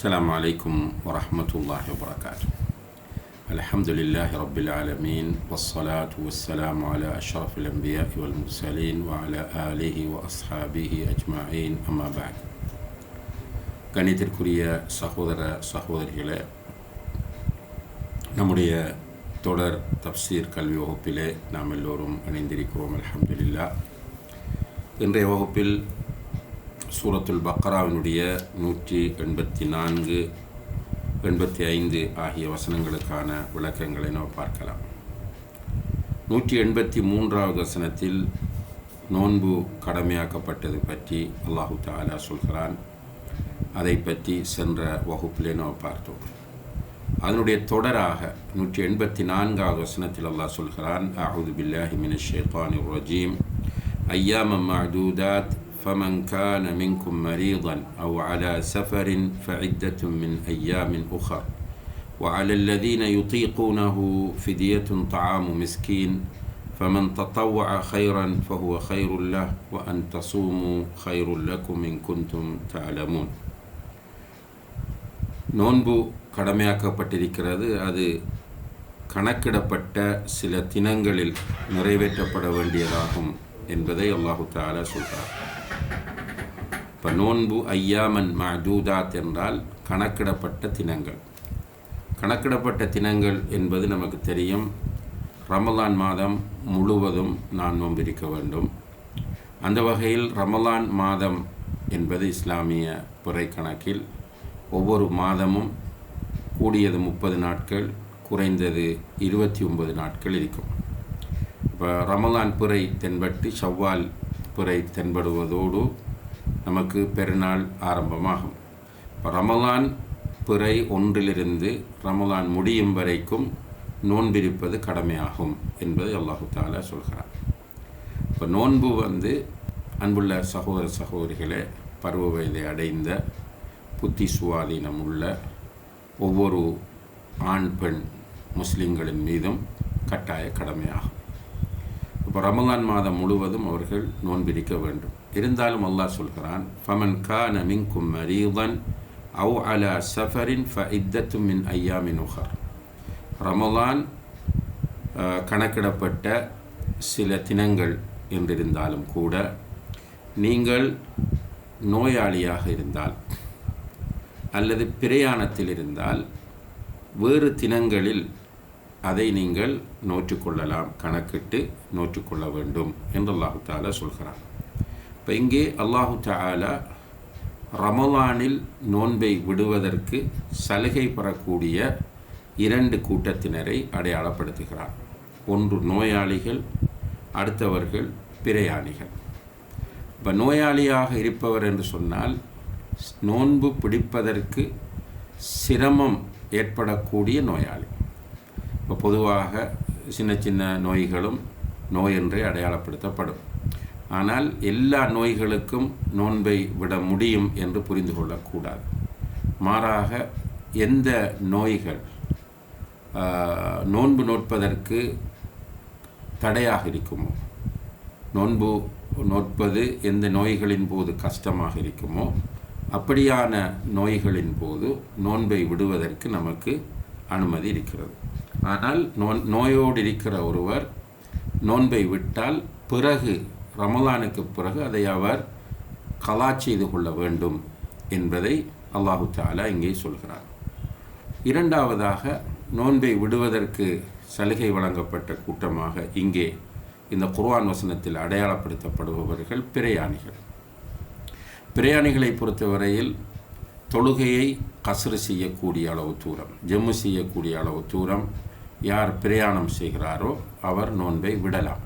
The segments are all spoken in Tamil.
السلام عليكم ورحمة الله وبركاته الحمد لله رب العالمين والصلاة والسلام على أشرف الأنبياء والمرسلين وعلى آله وأصحابه أجمعين أما بعد கணித்திற்குரிய சகோதர சகோதரிகளே நம்முடைய தொடர் தப்சீர் கல்வி வகுப்பிலே நாம் எல்லோரும் இணைந்திருக்கிறோம் அல்ஹம்துலில்லா இன்றைய வகுப்பில் சூரத்துல் பக்ராவினுடைய நூற்றி எண்பத்தி நான்கு எண்பத்தி ஐந்து ஆகிய வசனங்களுக்கான விளக்கங்களை நாம் பார்க்கலாம். நூற்றி எண்பத்தி மூன்றாவது வசனத்தில் நோன்பு கடமையாக்கப்பட்டது பற்றி அல்லாஹு தாலா சொல்கிறான். அதை பற்றி சென்ற வகுப்பிலே நாம் பார்த்தோம். அதனுடைய தொடராக நூற்றி எண்பத்தி நான்காவது வசனத்தில் அல்லாஹ் சொல்கிறான் அஹுது பில்லாஹி மின ரஜீம். ஐயாம மஹதூதாத் فمن كان منكم مريضا أو على سفر فعدة من أيام أخر وعلى الذين يطيقونه فدية طعام مسكين فمن تطوع خيرا فهو خير له وأن تصوموا خير لكم إن كنتم تعلمون நோன்பு கடமையாக்கப்பட்டிருக்கிறது அது கணக்கிடப்பட்ட சில தினங்களில் நிறைவேற்றப்பட வேண்டியதாகும் என்பதை அல்லாஹு தாலா சொல்கிறார் இப்போ நோன்பு ஐயாமன் மஜூதாத் என்றால் கணக்கிடப்பட்ட தினங்கள். கணக்கிடப்பட்ட தினங்கள் என்பது நமக்கு தெரியும். ரமலான் மாதம் முழுவதும் நான் நோம்பிருக்க வேண்டும். அந்த வகையில் ரமலான் மாதம் என்பது இஸ்லாமிய பிறை கணக்கில் ஒவ்வொரு மாதமும் கூடியது முப்பது நாட்கள் குறைந்தது இருபத்தி ஒன்பது நாட்கள் இருக்கும். இப்போ ரமலான் பிறை தென்பட்டு செவ்வால் பிறை தென்படுவதோடு நமக்கு பெருநாள் ஆரம்பமாகும். இப்போ ரமலான் பிறை ஒன்றிலிருந்து ரமலான் முடியும் வரைக்கும் நோன்பிருப்பது கடமையாகும் என்பதை அல்லாஹு தாலா சொல்கிறார் இப்போ நோன்பு வந்து அன்புள்ள சகோதர சகோதரிகளே பருவ வயதை அடைந்த புத்தி சுவாதீனம் உள்ள ஒவ்வொரு ஆண் பெண் முஸ்லீம்களின் மீதும் கட்டாய கடமையாகும். இப்போ ரமலான் மாதம் முழுவதும் அவர்கள் நோன்பிடிக்க வேண்டும். இருந்தாலும் அல்லாஹ் சொல்கிறான் ஃபமன் கான மின்கும் மரீதன் அவு அலா சஃபரின் ஃப இத்தத்து மின் ஐயாமின் உஹர். ரமலான் கணக்கிடப்பட்ட சில தினங்கள் என்றிருந்தாலும் கூட நீங்கள் நோயாளியாக இருந்தால் அல்லது பிரயாணத்தில் இருந்தால் வேறு தினங்களில் அதை நீங்கள் நோற்றுக்கொள்ளலாம் கணக்கிட்டு நோற்றுக்கொள்ள வேண்டும் என்று அல்லாஹு தாலா சொல்கிறான். இப்போ இங்கே அல்லாஹு தாலா ரமலானில் நோன்பை விடுவதற்கு சலுகை பெறக்கூடிய இரண்டு கூட்டத்தினரை அடையாளப்படுத்துகிறார். ஒன்று நோயாளிகள் அடுத்தவர்கள் பிரயாணிகள். இப்போ நோயாளியாக இருப்பவர் என்று சொன்னால் நோன்பு பிடிப்பதற்கு சிரமம் ஏற்படக்கூடிய நோயாளி. இப்போ பொதுவாக சின்ன சின்ன நோய்களும் நோய் என்றே அடையாளப்படுத்தப்படும். ஆனால் எல்லா நோய்களுக்கும் நோன்பை விட முடியும் என்று புரிந்து கொள்ளக்கூடாது. மாறாக எந்த நோய்கள் நோன்பு நோட்பதற்கு தடையாக இருக்குமோ? நோன்பு நோட்பது எந்த நோய்களின் போது கஷ்டமாக இருக்குமோ? அப்படியான நோய்களின் போது நோன்பை விடுவதற்கு நமக்கு அனுமதி இருக்கிறது. ஆனால் நோ நோயோடு இருக்கிற ஒருவர் நோன்பை விட்டால் பிறகு ரமலானுக்கு பிறகு அதை அவர் கலா செய்து கொள்ள வேண்டும் என்பதை அல்லாஹு தாலா இங்கே சொல்கிறார். இரண்டாவதாக நோன்பை விடுவதற்கு சலுகை வழங்கப்பட்ட கூட்டமாக இங்கே இந்த குர்வான் வசனத்தில் அடையாளப்படுத்தப்படுபவர்கள் பிரயாணிகள். பிரயாணிகளை பொறுத்தவரையில் தொழுகையை கசறு செய்யக்கூடிய அளவு தூரம் ஜெம்மு செய்யக்கூடிய அளவு தூரம் யார் பிரயாணம் செய்கிறாரோ அவர் நோன்பை விடலாம்.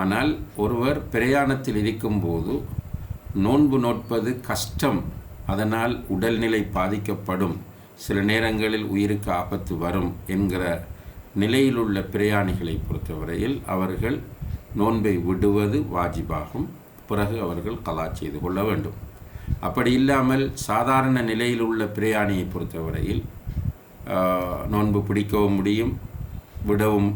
ஆனால் ஒருவர் பிரயாணத்தில் இருக்கும்போது நோன்பு நோட்பது கஷ்டம். அதனால் உடல்நிலை பாதிக்கப்படும். சில நேரங்களில் உயிருக்கு ஆபத்து வரும் என்கிற நிலையிலுள்ள பிரயாணிகளை பொறுத்தவரையில் அவர்கள் நோன்பை விடுவது வாஜிபாகும். பிறகு அவர்கள் கலா செய்து கொள்ள வேண்டும். அப்படி இல்லாமல் சாதாரண நிலையில் உள்ள பிரயாணியை பொறுத்தவரையில் நோன்பு பிடிக்கவும் முடியும் விடவும்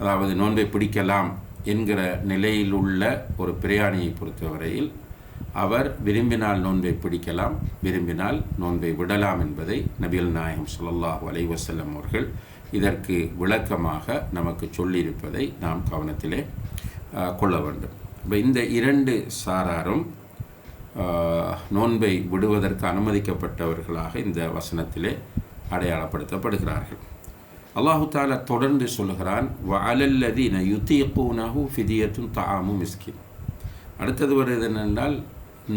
அதாவது நோன்பை பிடிக்கலாம் என்கிற நிலையில் உள்ள ஒரு பிரயாணியை பொறுத்தவரையில் அவர் விரும்பினால் நோன்பை பிடிக்கலாம் விரும்பினால் நோன்பை விடலாம் என்பதை நபிகள் நாயகம் சுல்லாஹ் அலைஹி அவர்கள் இதற்கு விளக்கமாக நமக்கு சொல்லியிருப்பதை நாம் கவனத்திலே கொள்ள வேண்டும். இப்போ இந்த இரண்டு சாராரும் நோன்பை விடுவதற்கு அனுமதிக்கப்பட்டவர்களாக இந்த வசனத்திலே அடையாளப்படுத்தப்படுகிறார்கள். அல்லாஹு தாலா தொடர்ந்து சொல்லுகிறான் வஅலல்லதீன யுத்தீக்கூனஹு ஃபிதியத்தும் தாமும் மிஸ்கின். அடுத்தது வருது என்னென்றால்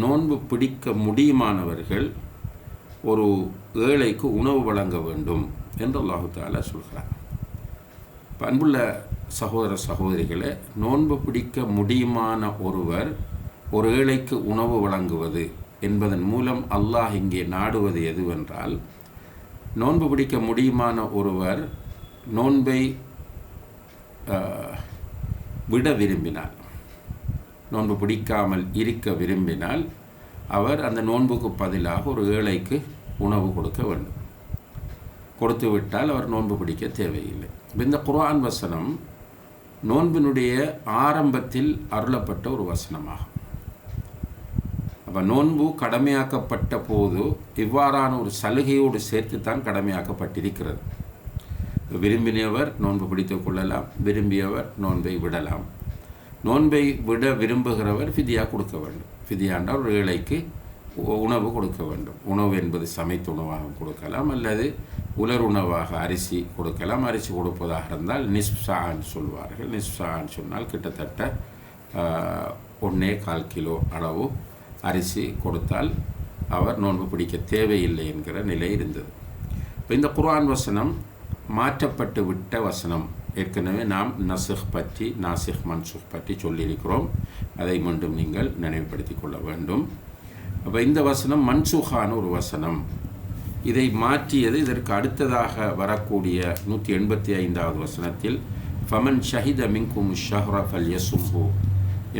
நோன்பு பிடிக்க முடியுமானவர்கள் ஒரு ஏழைக்கு உணவு வழங்க வேண்டும் என்று அல்லாஹு தாலா சொல்கிறார் அன்புள்ள சகோதர சகோதரிகளை நோன்பு பிடிக்க முடியுமான ஒருவர் ஒரு ஏழைக்கு உணவு வழங்குவது என்பதன் மூலம் அல்லாஹ் இங்கே நாடுவது எதுவென்றால் நோன்பு பிடிக்க முடியுமான ஒருவர் நோன்பை விட விரும்பினால் நோன்பு பிடிக்காமல் இருக்க விரும்பினால் அவர் அந்த நோன்புக்கு பதிலாக ஒரு ஏழைக்கு உணவு கொடுக்க வேண்டும். கொடுத்து விட்டால் அவர் நோன்பு பிடிக்க தேவையில்லை. இந்த குர்ஆன் வசனம் நோன்பினுடைய ஆரம்பத்தில் அருளப்பட்ட ஒரு வசனமாகும். நோன்பு கடமையாக்கப்பட்ட போது இவ்வாறான ஒரு சலுகையோடு சேர்த்து தான் கடமையாக்கப்பட்டிருக்கிறது. விரும்பினவர் நோன்பு பிடித்துக் கொள்ளலாம் விரும்பியவர் நோன்பை விடலாம். நோன்பை விட விரும்புகிறவர் ஃபிதியாக கொடுக்க வேண்டும். ஃபிதியாண்டால் ஒரு ஏழைக்கு உ- உணவு கொடுக்க வேண்டும். உணவு என்பது சமைத்த உணவாக கொடுக்கலாம் அல்லது உலர் உணவாக அரிசி கொடுக்கலாம். அரிசி கொடுப்பதாக இருந்தால் நிஸ்சான்னு சொல்வார்கள். நிஸ்சான்னு சொன்னால் கிட்டத்தட்ட ஒன்றே கால் கிலோ அளவு அரிசி கொடுத்தால் அவர் நோன்பு பிடிக்க தேவையில்லை என்கிற நிலை இருந்தது. இப்போ இந்த குர்ஆன் வசனம் மாற்றப்பட்டு விட்ட வசனம். ஏற்கனவே நாம் நசுஹ் பற்றி நாசிஹ் மன்சுஹ் பற்றி சொல்லியிருக்கிறோம். அதை மீண்டும் நீங்கள் நினைவுபடுத்தி கொள்ள வேண்டும். அப்போ இந்த வசனம் மன்சுஹான ஒரு வசனம். இதை மாற்றியது இதற்கு அடுத்ததாக வரக்கூடிய நூற்றி எண்பத்தி ஐந்தாவது வசனத்தில் ஃபமன் ஷஹித மின்கும் ஷஹ்ர ஃபல் யசும்பு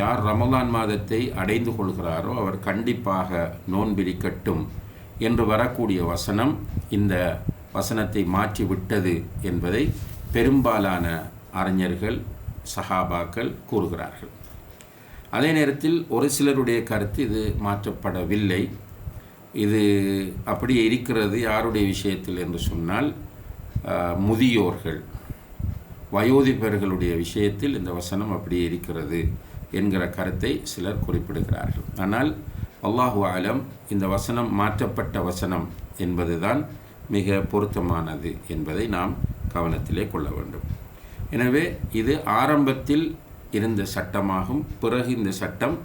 யார் ரமலான் மாதத்தை அடைந்து கொள்கிறாரோ அவர் கண்டிப்பாக நோன்பிரிக்கட்டும் என்று வரக்கூடிய வசனம் இந்த வசனத்தை மாற்றி விட்டது என்பதை பெரும்பாலான அறிஞர்கள் சஹாபாக்கள் கூறுகிறார்கள். அதே நேரத்தில் ஒரு சிலருடைய கருத்து இது மாற்றப்படவில்லை. இது அப்படியே இருக்கிறது யாருடைய விஷயத்தில் என்று சொன்னால் முதியோர்கள் வயோதிபர்களுடைய விஷயத்தில் இந்த வசனம் அப்படியே இருக்கிறது. என்கிற கருத்தை சிலர் குறிப்பிடுகிறார்கள். ஆனால் அல்லாஹு ஆலம் இந்த வசனம் மாற்றப்பட்ட வசனம் என்பதுதான் மிக பொருத்தமானது என்பதை நாம் கவனத்திலே கொள்ள வேண்டும். எனவே இது ஆரம்பத்தில் இருந்த சட்டமாகும் பிறகு இந்த சட்டம்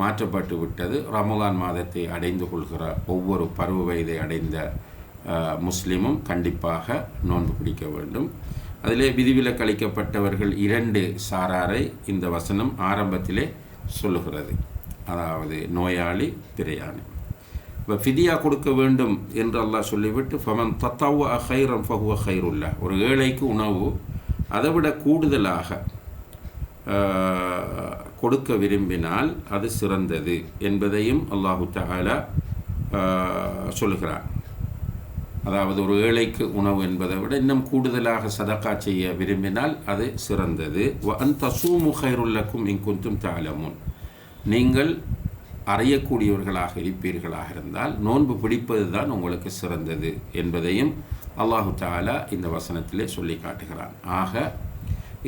மாற்றப்பட்டு விட்டது. ரமலான் மாதத்தை அடைந்து கொள்கிற ஒவ்வொரு பருவ வயதை அடைந்த முஸ்லீமும் கண்டிப்பாக நோன்பு பிடிக்க வேண்டும். அதிலே விதிவிலக்களிக்கப்பட்டவர்கள் இரண்டு சாராரை இந்த வசனம் ஆரம்பத்திலே சொல்லுகிறது. அதாவது நோயாளி பிரயாணி. இப்போ ஃபிதியா கொடுக்க வேண்டும் என்று அல்லாஹ் சொல்லிவிட்டு ஃபமன் தத்தாவு அஹைரம் ஃபஹுவ ஹைருல்லா ஒரு ஏழைக்கு உணவு அதை விட கூடுதலாக கொடுக்க விரும்பினால் அது சிறந்தது என்பதையும் அல்லாஹு தஆலா சொல்லுகிறார் அதாவது ஒரு ஏழைக்கு உணவு என்பதை விட இன்னும் கூடுதலாக சதக்கா செய்ய விரும்பினால் அது சிறந்தது. வ சூமுகைருள்ளக்கும் இங்குந்தும் தாலமுன். நீங்கள் அறியக்கூடியவர்களாக இருப்பீர்களாக இருந்தால் நோன்பு பிடிப்பது தான் உங்களுக்கு சிறந்தது என்பதையும் அல்லாஹு தாலா இந்த வசனத்திலே சொல்லி காட்டுகிறான். ஆக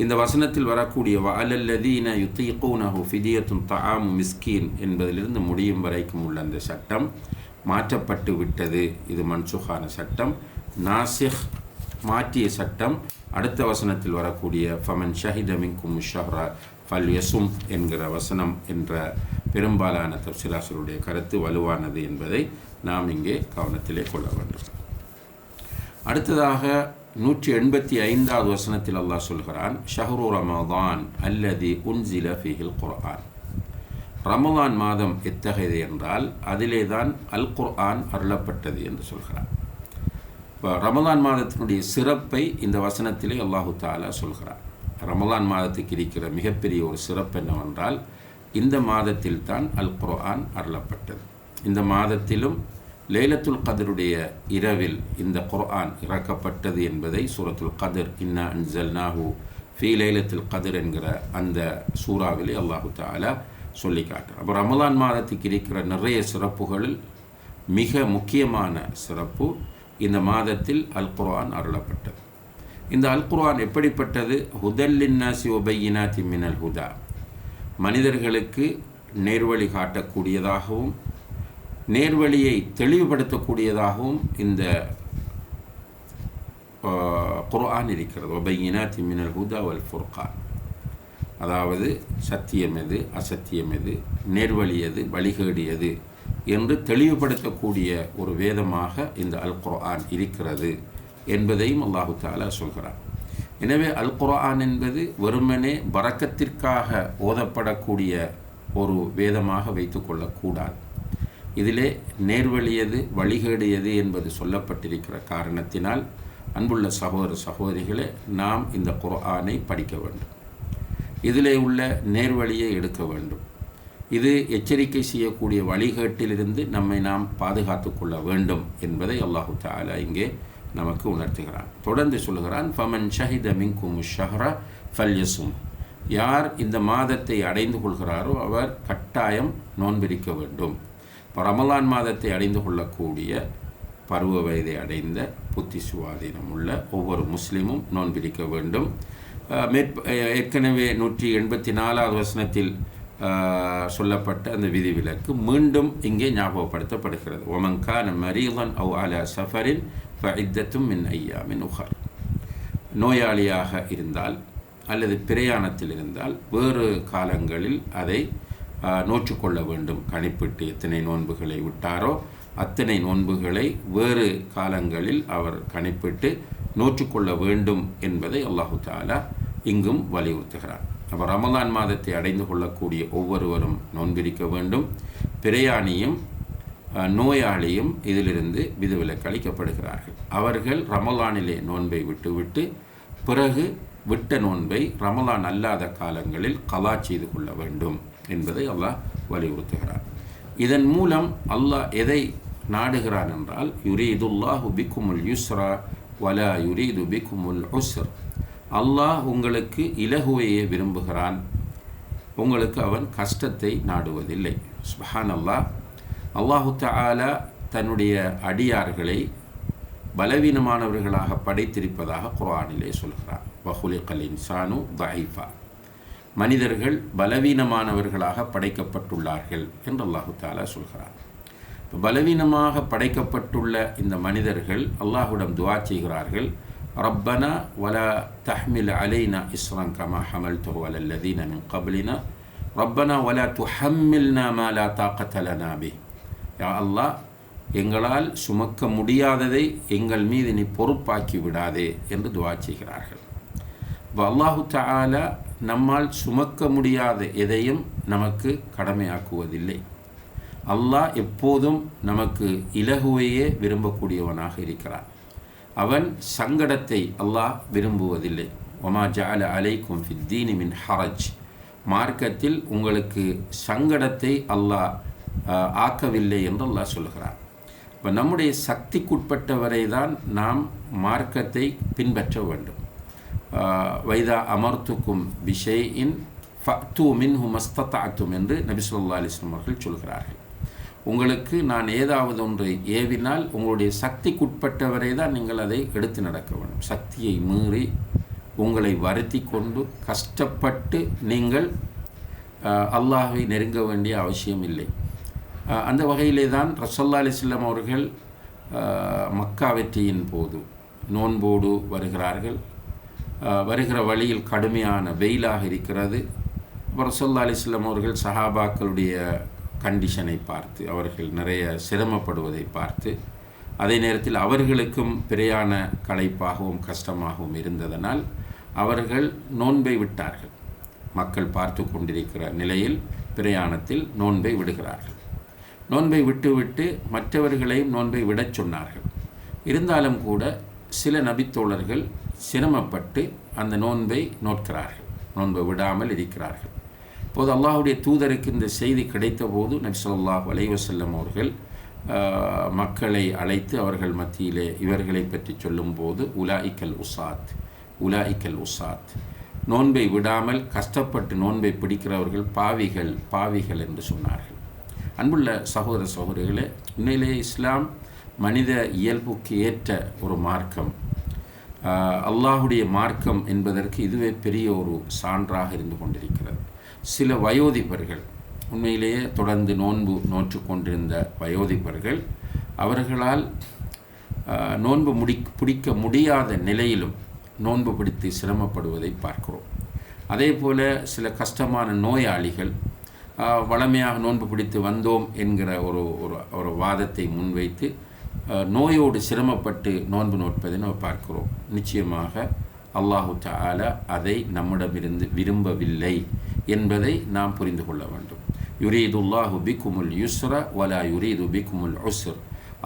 இந்த வசனத்தில் வரக்கூடிய வஅலல்லதீன யுத்தீகூனஹு ஃபிதியத்தும் தாம் மிஸ்கீன் என்பதிலிருந்து முடியும் வரைக்கும் உள்ள அந்த சட்டம் மாற்றப்பட்டு விட்டது. இது மன்சுகான சட்டம். நாசிஹ் மாற்றிய சட்டம். அடுத்த வசனத்தில் வரக்கூடிய ஃபமன் ஷஹிதமிங்கும் ஷஹ்ரா ஃபல் யசும் என்கிற வசனம் என்ற பெரும்பாலான தப்சிலாசருடைய கருத்து வலுவானது என்பதை நாம் இங்கே கவனத்திலே கொள்ள வேண்டும். அடுத்ததாக நூற்றி எண்பத்தி ஐந்தாவது வசனத்தில் அல்லாஹ் சொல்கிறான் ஷஹ்ரு ரமதான் அல்லதி உன்சில ஃபிஹில் குர்ஆன். ரமலான் மாதம் எத்தகையது என்றால் அதிலே தான் அல் குர்ஆன் அருளப்பட்டது என்று சொல்கிறார். இப்போ ரமலான் மாதத்தினுடைய சிறப்பை இந்த வசனத்திலே அல்லாஹு தாலா சொல்கிறார். ரமலான் மாதத்துக்கு இருக்கிற மிகப்பெரிய ஒரு சிறப்பு என்னவென்றால் இந்த மாதத்தில் தான் அல் குர்ஆன் அருளப்பட்டது. இந்த மாதத்திலும் லேலத்துல் கதருடைய இரவில் இந்த குர்ஆன் இறக்கப்பட்டது என்பதை சூரத்துல் கதிர் இன்னா அன்சல்நாஹு ஃபீ லைலத்துல் கதிர் என்கிற அந்த சூறாவிலே அல்லாஹு தாலா சொல்லி காட்டுறார் அப்போ ரமலான் மாதத்துக்கு இருக்கிற நிறைய சிறப்புகளில் மிக முக்கியமான சிறப்பு இந்த மாதத்தில் அல் குர்ஆன் அருளப்பட்டது. இந்த அல் குர்ஆன் எப்படிப்பட்டது ஹுதல்லின்னாசி ஒபையினா திம்மினல் ஹுதா. மனிதர்களுக்கு நேர்வழி காட்டக்கூடியதாகவும் நேர்வழியை தெளிவுபடுத்தக்கூடியதாகவும் இந்த குர்ஆன் இருக்கிறது. ஒபையினா திம்மினல் ஹுதா வல் ஃபுர்கான். அதாவது சத்தியம் எது அசத்தியம் எது நேர்வழி எது வழிகேடு எது என்று தெளிவுபடுத்தக்கூடிய ஒரு வேதமாக இந்த அல் குர்ஆன் இருக்கிறது என்பதையும் அல்லாஹு தாலா சொல்கிறார் எனவே அல் குர்ஆன் என்பது வெறுமனே பறக்கத்திற்காக ஓதப்படக்கூடிய ஒரு வேதமாக வைத்துக்கொள்ளக்கூடாது இதிலே நேர்வழியது வழிகேடு எது என்பது சொல்லப்பட்டிருக்கிற காரணத்தினால் அன்புள்ள சகோதர சகோதரிகளே நாம் இந்த குர்ஆனை படிக்க வேண்டும். இதிலே உள்ள நேர்வழியை எடுக்க வேண்டும். இது எச்சரிக்கை செய்யக்கூடிய வழிகேட்டிலிருந்து நம்மை நாம் பாதுகாத்து கொள்ள வேண்டும் என்பதை அல்லாஹு தாலா இங்கே நமக்கு உணர்த்துகிறான். தொடர்ந்து சொல்கிறான் ஃபமன் ஷஹித மின்கும் ஃபல் ஃபல்யசும். யார் இந்த மாதத்தை அடைந்து கொள்கிறாரோ அவர் கட்டாயம் நோன்பிரிக்க வேண்டும். இப்போ ரமலான் மாதத்தை அடைந்து கொள்ளக்கூடிய பருவ வயதை அடைந்த புத்தி சுவாதீனம் உள்ள ஒவ்வொரு முஸ்லீமும் நோன்பிரிக்க வேண்டும். ஏற்கனவே நூற்றி எண்பத்தி நாலாவது வசனத்தில் சொல்லப்பட்ட அந்த விதிவிலக்கு மீண்டும் இங்கே ஞாபகப்படுத்தப்படுகிறது. ஒமங்கான மரீதன் அவு அல சஃபரின் இத்தத்தும் மின் ஐயா மின் உஹர். நோயாளியாக இருந்தால் அல்லது பிரயாணத்தில் இருந்தால் வேறு காலங்களில் அதை நோற்றுக்கொள்ள வேண்டும். கணிப்பிட்டு எத்தனை நோன்புகளை விட்டாரோ அத்தனை நோன்புகளை வேறு காலங்களில் அவர் கணிப்பிட்டு நோற்றுக்கொள்ள வேண்டும் என்பதை அல்லாஹு தாலா இங்கும் வலியுறுத்துகிறார் அப்போ ரமலான் மாதத்தை அடைந்து கொள்ளக்கூடிய ஒவ்வொருவரும் நோன்பிரிக்க வேண்டும். பிரயாணியும் நோயாளியும் இதிலிருந்து விதிவிலக்கு அளிக்கப்படுகிறார்கள். அவர்கள் ரமலானிலே நோன்பை விட்டுவிட்டு பிறகு விட்ட நோன்பை ரமலான் அல்லாத காலங்களில் கலா செய்து கொள்ள வேண்டும் என்பதை அல்லாஹ் வலியுறுத்துகிறார் இதன் மூலம் அல்லாஹ் எதை நாடுகிறான் என்றால் யுரீதுல்லாஹு பிக்குமுல் யுஸ்ரா வலா யுரீது பிக்குமுல் உஸ்ர். அல்லாஹ் உங்களுக்கு இலகுவையே விரும்புகிறான். உங்களுக்கு அவன் கஷ்டத்தை நாடுவதில்லை. சுஹான் அல்லாஹ் அல்லாஹு தாலா தன்னுடைய அடியார்களை பலவீனமானவர்களாக படைத்திருப்பதாக குரானிலே சொல்கிறார் வஹுலிகல் இன்சானு தாயிஃபா மனிதர்கள் பலவீனமானவர்களாக படைக்கப்பட்டுள்ளார்கள் என்று அல்லாஹு தாலா சொல்கிறார் பலவீனமாக படைக்கப்பட்டுள்ள இந்த மனிதர்கள் அல்லாஹுடம் துவா செய்கிறார்கள். ரப்பனா வலா தஹ்மில் அலைனா இஸ்ரம் கமா ஹமல் தொஹல் அல்லதீன மின் கபலினா. ரப்பனா வலா துஹம்மில்னா மாலா தாக்கத்தலனா பி. யா அல்லாஹ் எங்களால் சுமக்க முடியாததை எங்கள் மீது நீ பொறுப்பாக்கி விடாதே என்று துவா செய்கிறார்கள். இப்போ அல்லாஹு தாலா நம்மால் சுமக்க முடியாத எதையும் நமக்கு கடமையாக்குவதில்லை. அல்லாஹ் எப்போதும் நமக்கு இலகுவையே விரும்பக்கூடியவனாக இருக்கிறான். அவன் சங்கடத்தை அல்லாஹ் விரும்புவதில்லை. ஒமா ஜால அலைக்கும் ஃபித்தீனி மின் ஹரஜ். மார்க்கத்தில் உங்களுக்கு சங்கடத்தை அல்லாஹ் ஆக்கவில்லை என்று அல்லாஹ் சொல்கிறான். இப்போ நம்முடைய சக்திக்குட்பட்டவரை தான் நாம் மார்க்கத்தை பின்பற்ற வேண்டும். வைதா அமர்த்துக்கும் விஷயின் ஃபத்து மின்ஹு ஹுமஸ்தத்தாத்தும் என்று நபிசுல்லா அலிஸ்லாம் அவர்கள் சொல்கிறார்கள். உங்களுக்கு நான் ஏதாவது ஒன்று ஏவினால் உங்களுடைய சக்திக்குட்பட்டவரை தான் நீங்கள் அதை எடுத்து நடக்க வேண்டும். சக்தியை மீறி உங்களை வருத்தி கொண்டு கஷ்டப்பட்டு நீங்கள் அல்லாஹை நெருங்க வேண்டிய அவசியம் இல்லை. அந்த வகையிலே தான் ரசல்லா அலிஸ்லாம் அவர்கள் மக்கா வெற்றியின் போது நோன்போடு வருகிறார்கள். வருகிற வழியில் கடுமையான வெயிலாக இருக்கிறது. இப்போ ரசல்லா அலிஸ்லாம் அவர்கள் சஹாபாக்களுடைய கண்டிஷனை பார்த்து அவர்கள் நிறைய சிரமப்படுவதை பார்த்து அதே நேரத்தில் அவர்களுக்கும் பிரயாண களைப்பாகவும் கஷ்டமாகவும் இருந்ததனால் அவர்கள் நோன்பை விட்டார்கள். மக்கள் பார்த்து கொண்டிருக்கிற நிலையில் பிரயாணத்தில் நோன்பை விடுகிறார்கள். நோன்பை விட்டுவிட்டு மற்றவர்களையும் நோன்பை விடச் சொன்னார்கள். இருந்தாலும் கூட சில நபித்தோழர்கள் சிரமப்பட்டு அந்த நோன்பை நோட்கிறார்கள் நோன்பை விடாமல் இருக்கிறார்கள். இப்போது அல்லாஹுடைய தூதருக்கு இந்த செய்தி கிடைத்தபோது நபி சொல்லாஹ் அலைவசல்லம் அவர்கள் மக்களை அழைத்து அவர்கள் மத்தியிலே இவர்களை பற்றி சொல்லும்போது உலாஇக்கல் உசாத் உலாஇக்கல் உசாத். நோன்பை விடாமல் கஷ்டப்பட்டு நோன்பை பிடிக்கிறவர்கள் பாவிகள் பாவிகள் என்று சொன்னார்கள். அன்புள்ள சகோதர சகோதரிகளே உண்மையிலே இஸ்லாம் மனித இயல்புக்கு ஏற்ற ஒரு மார்க்கம். அல்லாஹுடைய மார்க்கம் என்பதற்கு இதுவே பெரிய ஒரு சான்றாக இருந்து கொண்டிருக்கிறது. சில வயோதிபர்கள் உண்மையிலேயே தொடர்ந்து நோன்பு நோற்று கொண்டிருந்த வயோதிபர்கள் அவர்களால் நோன்பு முடி பிடிக்க முடியாத நிலையிலும் நோன்பு பிடித்து சிரமப்படுவதை பார்க்கிறோம். அதே போல சில கஷ்டமான நோயாளிகள் வளமையாக நோன்பு பிடித்து வந்தோம் என்கிற ஒரு ஒரு ஒரு வாதத்தை முன்வைத்து நோயோடு சிரமப்பட்டு நோன்பு நோட்பதை நம்ம பார்க்கிறோம். நிச்சயமாக அல்லாஹு தாலா அதை நம்மிடமிருந்து விரும்பவில்லை. என்பதை நாம் புரிந்து கொள்ள வேண்டும். யுரீதுல்லாஹு பிக்குமுல் யுஸ்ர வலா யுரீது பிக்குமுல் உஸ்ர்.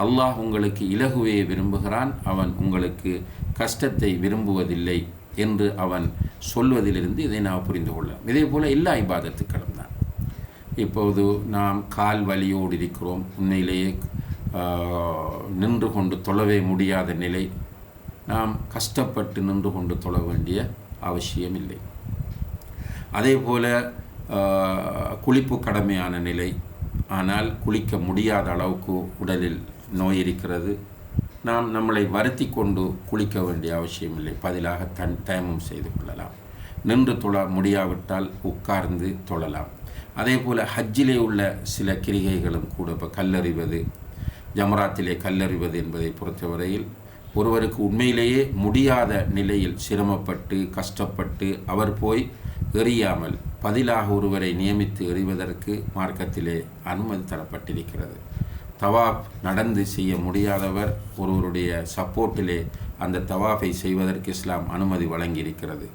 அல்லாஹ் உங்களுக்கு இலகுவே விரும்புகிறான் அவன் உங்களுக்கு கஷ்டத்தை விரும்புவதில்லை என்று அவன் சொல்வதிலிருந்து இதை நாம் புரிந்து கொள்ளலாம் இதே போல் எல்லா இபாதத்துக்களும் தான். இப்போது நாம் கால் வலியோடு இருக்கிறோம் உண்மையிலேயே நின்று கொண்டு தொழவே முடியாத நிலை. நாம் கஷ்டப்பட்டு நின்று கொண்டு தொழ வேண்டிய அவசியம் இல்லை அதே போல் குளிப்பு கடமையான நிலை. ஆனால் குளிக்க முடியாத அளவுக்கு உடலில் நோய் இருக்கிறது. நாம் நம்மளை வருத்தி கொண்டு குளிக்க வேண்டிய அவசியமில்லை. பதிலாக தன் தயமம் செய்து கொள்ளலாம். நின்று தொழ முடியாவிட்டால் உட்கார்ந்து தொழலாம். அதே போல் ஹஜ்ஜிலே உள்ள சில கிரிகைகளும் கூட இப்போ கல்லறிவது ஜமராத்திலே கல்லறிவது என்பதை பொறுத்தவரையில் ஒருவருக்கு உண்மையிலேயே முடியாத நிலையில் சிரமப்பட்டு கஷ்டப்பட்டு அவர் போய் எறியாமல் பதிலாக ஒருவரை நியமித்து எறிவதற்கு மார்க்கத்திலே அனுமதி தரப்பட்டிருக்கிறது. தவாப் நடந்து செய்ய முடியாதவர் ஒருவருடைய சப்போர்ட்டிலே அந்த தவாஃபை செய்வதற்கு இஸ்லாம் அனுமதி வழங்கியிருக்கிறது.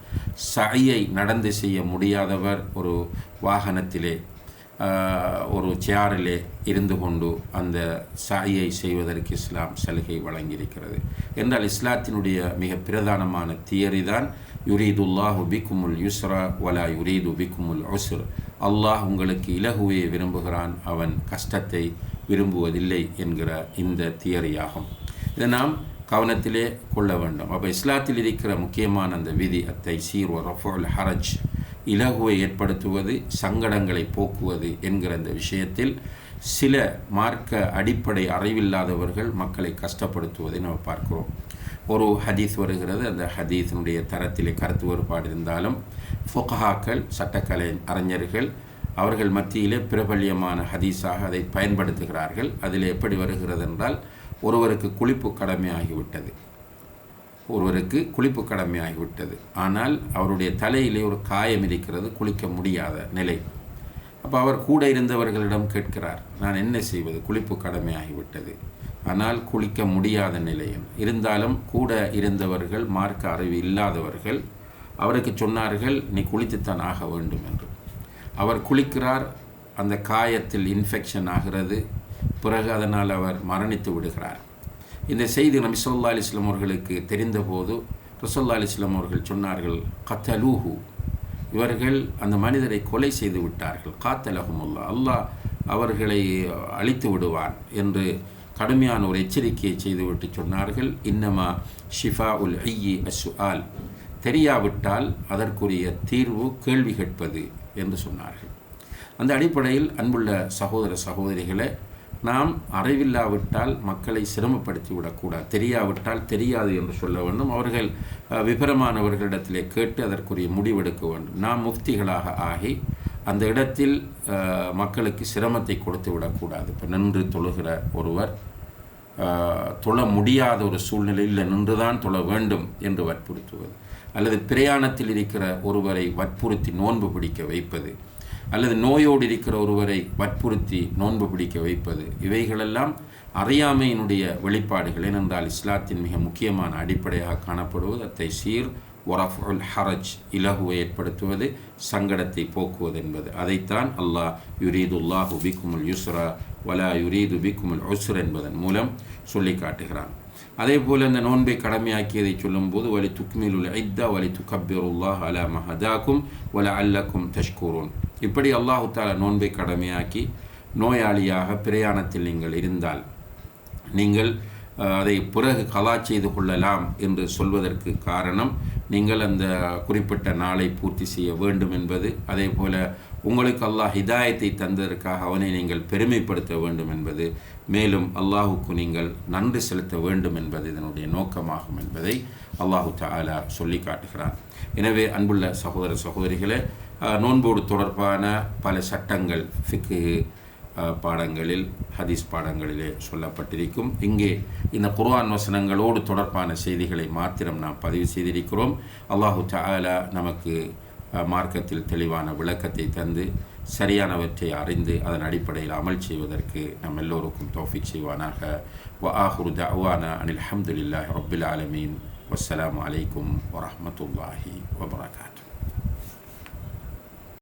சையை நடந்து செய்ய முடியாதவர் ஒரு வாகனத்திலே ஒரு சேரிலே இருந்து கொண்டு அந்த சாயை செய்வதற்கு இஸ்லாம் சலுகை வழங்கியிருக்கிறது. என்றால் இஸ்லாத்தினுடைய மிக பிரதானமான தியரி தான் யுரீதுல்லாஹு பிக்குமுல் யுஸ்ரா வலா யுரீது பிக்குமுல் உஸ்ர். அல்லாஹ் உங்களுக்கு இலகுவையை விரும்புகிறான் அவன் கஷ்டத்தை விரும்புவதில்லை என்கிற இந்த தியரியாகும். இதை நாம் கவனத்திலே கொள்ள வேண்டும். அப்போ இஸ்லாத்தில் இருக்கிற முக்கியமான அந்த விதி அத்தை சீர் ரஃபுல் ஹரஜ். இலகுவை ஏற்படுத்துவது சங்கடங்களை போக்குவது என்கிற அந்த விஷயத்தில் சில மார்க்க அடிப்படை அறிவில்லாதவர்கள் மக்களை கஷ்டப்படுத்துவதை நம்ம பார்க்கிறோம். ஒரு ஹதீஸ் வருகிறது. அந்த ஹதீஸினுடைய தரத்திலே கருத்து வேறுபாடு இருந்தாலும் ஃபொகஹாக்கள் சட்டக்கலை அறிஞர்கள் அவர்கள் மத்தியிலே பிரபல்யமான ஹதீஸாக அதை பயன்படுத்துகிறார்கள். அதில் எப்படி வருகிறது என்றால் ஒருவருக்கு குளிப்பு கடமையாகிவிட்டது. ஒருவருக்கு குளிப்பு கடமையாகிவிட்டது. ஆனால் அவருடைய தலையிலே ஒரு காயம் இருக்கிறது குளிக்க முடியாத நிலை. அப்போ அவர் கூட இருந்தவர்களிடம் கேட்கிறார் நான் என்ன செய்வது? குளிப்பு கடமையாகிவிட்டது. ஆனால் குளிக்க முடியாத நிலையம். இருந்தாலும் கூட இருந்தவர்கள் மார்க்க அறிவு இல்லாதவர்கள் அவருக்கு சொன்னார்கள் நீ குளித்துத்தான் ஆக வேண்டும் என்று. அவர் குளிக்கிறார் அந்த காயத்தில் இன்ஃபெக்ஷன் ஆகிறது. பிறகு அதனால் அவர் மரணித்து விடுகிறார். இந்த செய்தி நபி சொல்லா அலிஸ்லாம் அவர்களுக்கு தெரிந்தபோது ரசோல்லா அலிஸ்லாம் அவர்கள் சொன்னார்கள் கத்தலூஹு. இவர்கள் அந்த மனிதரை கொலை செய்து விட்டார்கள். காத்தலகமுல்லா அல்லாஹ் அவர்களை அழித்து விடுவான் என்று கடுமையான ஒரு எச்சரிக்கையை செய்துவிட்டு சொன்னார்கள். இன்னமா ஷிஃபா உல் ஐயி அசுஆல் தெரியாவிட்டால் அதற்குரிய தீர்வு கேள்வி கேட்பது என்று சொன்னார்கள். அந்த அடிப்படையில் அன்புள்ள சகோதர சகோதரிகளை நாம் அறிவில்லாவிட்டால் மக்களை சிரமப்படுத்தி விடக்கூடாது தெரியாவிட்டால் தெரியாது என்று சொல்ல வேண்டும். அவர்கள் விபரமானவர்களிடத்திலே கேட்டு அதற்குரிய முடிவெடுக்க வேண்டும். நாம் முஃப்திகளாக ஆகி அந்த இடத்தில் மக்களுக்கு சிரமத்தை கொடுத்து விடக்கூடாது. இப்போ நின்று தொழுகிற ஒருவர் தொழ முடியாத ஒரு சூழ்நிலையில் நின்றுதான் தொழ வேண்டும் என்று வற்புறுத்துவது. அல்லது பிரயாணத்தில் இருக்கிற ஒருவரை வற்புறுத்தி நோன்பு பிடிக்க வைப்பது. அல்லது நோயோடு இருக்கிற ஒருவரை வற்புறுத்தி நோன்பு பிடிக்க வைப்பது. இவைகளெல்லாம் அறியாமையினுடைய வெளிப்பாடுகள். ஏனென்றால் இஸ்லாத்தின் மிக முக்கியமான அடிப்படையாக காணப்படுவது அத்தை சீர் ஒரஃபுல் ஹரஜ் இலகுவை ஏற்படுத்துவது சங்கடத்தை போக்குவது என்பது. அதைத்தான் அல்லாஹ் யுரீதுல்லாஹு பிக்குமுல் யுஸ்ரா வலா யுரீது பிக்குமுல் உஸ்ர் என்பதன் மூலம் சொல்லி காட்டுகிறான். அதே போல் இந்த நோன்பை கடமையாக்கியதை சொல்லும்போது வலி துக்மிலுல் ஐத்தா வலி துக்கப்பிருல்லாஹ் அலா மஹதாக்கும் வல அல்லக்கும் தஷ்கூரூன். இப்படி அல்லாஹு தாலா நோன்பை கடமையாக்கி நோயாளியாக பிரயாணத்தில் நீங்கள் இருந்தால் நீங்கள் அதை பிறகு கலா செய்து கொள்ளலாம் என்று சொல்வதற்கு காரணம் நீங்கள் அந்த குறிப்பிட்ட நாளை பூர்த்தி செய்ய வேண்டும் என்பது. அதே போல உங்களுக்கு அல்லாஹ் ஹிதாயத்தை தந்ததற்காக அவனை நீங்கள் பெருமைப்படுத்த வேண்டும் என்பது. மேலும் அல்லாஹுக்கு நீங்கள் நன்றி செலுத்த வேண்டும் என்பது இதனுடைய நோக்கமாகும் என்பதை அல்லாஹு தாலா சொல்லி காட்டுகிறான் எனவே அன்புள்ள சகோதர சகோதரிகளே நோன்போடு தொடர்பான பல சட்டங்கள் ஃபிக்கு பாடங்களில் ஹதீஸ் பாடங்களிலே சொல்லப்பட்டிருக்கும். இங்கே இந்த குர்ஆன் வசனங்களோடு தொடர்பான செய்திகளை மாத்திரம் நாம் பதிவு செய்திருக்கிறோம். அல்லாஹு தாலா நமக்கு மார்க்கத்தில் தெளிவான விளக்கத்தை தந்து சரியானவற்றை அறிந்து அதன் அடிப்படையில் அமல் செய்வதற்கு நம் எல்லோருக்கும் தோஃபிக் செய்வானாக. வ ஆஹுர் தவானா அனில் அஹமதுல்லாஹி ரபில் ஆலமீன். வஸ்ஸலாம் அலைக்கும் வரமத்துல்லாஹி வபரகாத்.